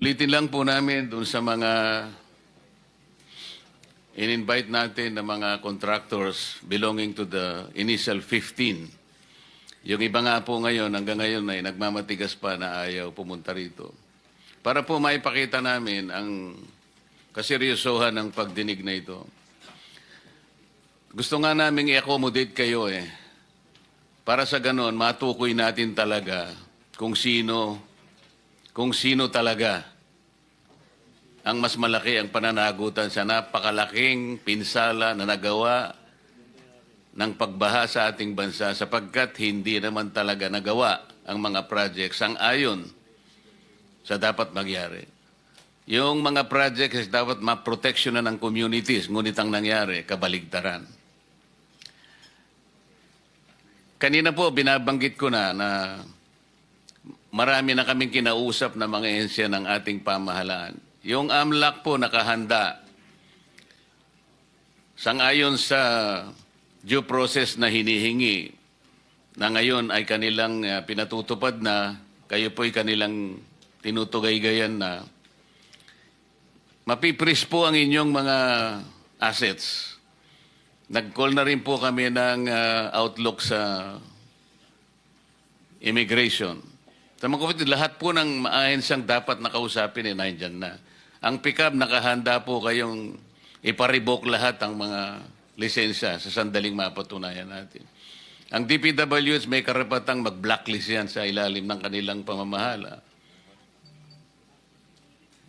Ulitin lang po namin dun sa mga in-invite natin na mga contractors belonging to the initial 15. Yung iba nga po ngayon, hanggang ngayon ay nagmamatigas pa na ayaw pumunta rito. Para po maipakita namin ang kaseryosohan ng pagdinig na ito. Gusto nga namin i-accommodate kayo eh. Para sa ganon, matukoy natin talaga kung sino, kung sino talaga ang mas malaki ang pananagutan sa napakalaking pinsala na nagawa ng pagbaha sa ating bansa sapagkat hindi naman talaga nagawa ang mga projects ang ayon sa dapat magyari. Yung mga projects dapat ma-protection na ng communities, ngunit ang nangyari, kabaligtaran. Kanina po, binabanggit ko na na marami na kaming kinausap na mga ehensya ng ating pamahalaan. Yung AMLAC po nakahanda sangayon sa due process na hinihingi na ngayon ay kanilang uh, pinatutupad na kayo po'y kanilang tinutugay-gayan na mapipris po ang inyong mga assets. Nag-call na rin po kami ng uh, outlook sa immigration. Sa mga kapatid, lahat po ng maahensang dapat nakausapin eh, nandyan na. Ang pick-up, nakahanda po kayong iparibok lahat ang mga lisensya sa sandaling mapatunayan natin. Ang DPWH may karapatang mag-blacklist yan sa ilalim ng kanilang pamamahala.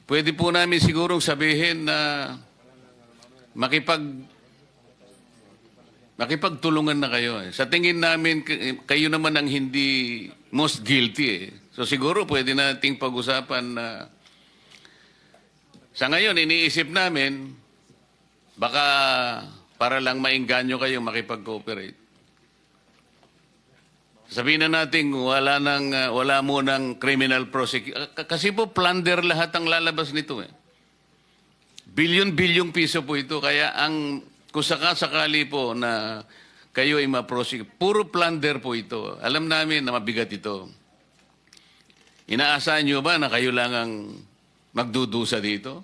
Pwede po namin sigurong sabihin na makipag makipagtulungan na kayo. Eh. Sa tingin namin, kayo naman ang hindi most guilty. Eh. So siguro pwede nating pag-usapan na sa ngayon, iniisip namin, baka para lang maingganyo kayo makipag-cooperate. Sabihin na natin, wala, nang, uh, wala mo ng criminal prosecution. Kasi po, plunder lahat ang lalabas nito eh. Bilyon-bilyong piso po ito. Kaya ang, kung sakasakali po na kayo ay ma-prosecute, puro plunder po ito. Alam namin na mabigat ito. Inaasahan nyo ba na kayo lang ang magdudusa dito?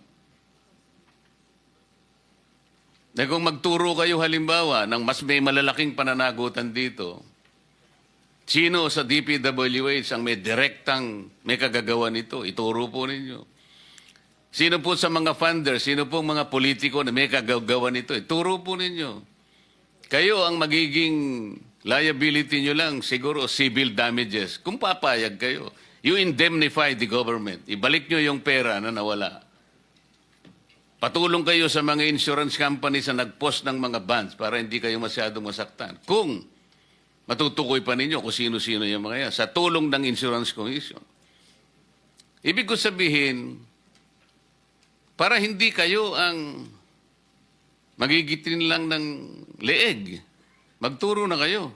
Na kung magturo kayo halimbawa ng mas may malalaking pananagutan dito, sino sa DPWH ang may direktang may kagagawa nito? Ituro po ninyo. Sino po sa mga funders, sino po mga politiko na may kagagawa nito? Ituro po ninyo. Kayo ang magiging liability nyo lang, siguro civil damages. Kung papayag kayo, you indemnify the government. Ibalik nyo yung pera na nawala. Patulong kayo sa mga insurance companies na nag-post ng mga bonds para hindi kayo masyado masaktan. Kung matutukoy pa ninyo kung sino-sino yung mga yan, sa tulong ng insurance commission. Ibig ko sabihin, para hindi kayo ang magigitin lang ng leeg, magturo na kayo.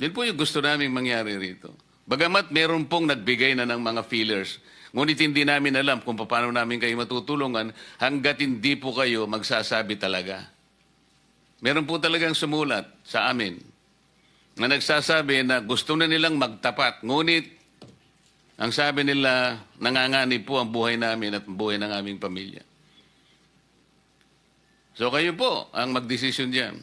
Yan po yung gusto namin mangyari rito. Bagamat meron pong nagbigay na ng mga feelers, ngunit hindi namin alam kung paano namin kayo matutulungan hanggat hindi po kayo magsasabi talaga. Meron po talagang sumulat sa amin na nagsasabi na gusto na nilang magtapat, ngunit ang sabi nila, nanganganib po ang buhay namin at buhay ng aming pamilya. So kayo po ang magdesisyon diyan.